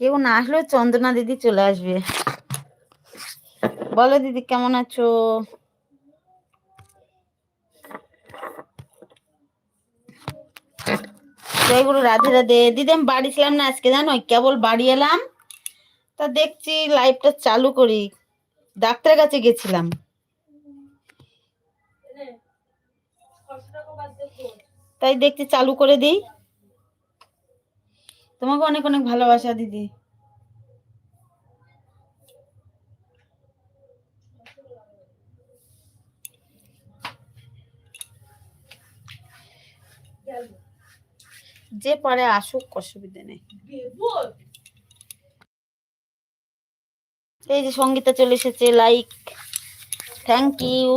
কেউ না আসলেও চন্দনা দিদি চলে আসবে। বলো দিদি, কেমন আছো? জয়গুরু রাধে রাধে। দিদি, আমি বাড়ি ছিলাম না আজকে, জানো? কেবল বাড়ি এলাম। তা দেখছি লাইভটা চালু করি। ডাক্তারের কাছে গেছিলাম। তাই দেখছি চালু করে দিই। তোমাকে অনেক অনেক ভালোবাসা, দিদি। যে পারে আসুক, অসুবিধা নেই। এই যে সঙ্গীতা চলে এসেছে লাইক থ্যাংক ইউ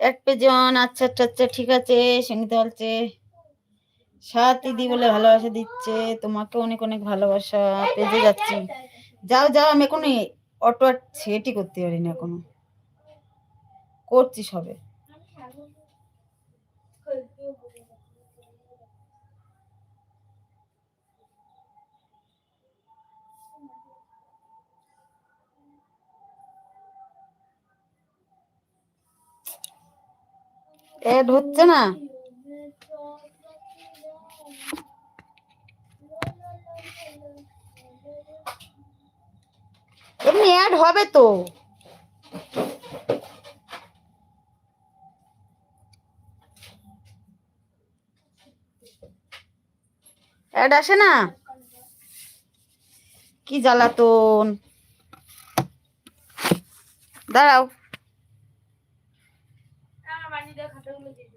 এক পেজন আচ্ছা আচ্ছা আচ্ছা ঠিক আছে সঙ্গীতা বলছে সাত দিদি বলে ভালোবাসা দিচ্ছে, তোমাকে অনেক অনেক ভালোবাসা, পেজে যাচ্ছি। যাও যাও, আমি এখন অটো আর সেটই করতে পারি না এখনও। করছি সবে। এড হচ্ছে না? এমনি অ্যাড হবে তো। অ্যাড আসে না? কি জ্বালাতন। দাঁড়াও। म्हणजे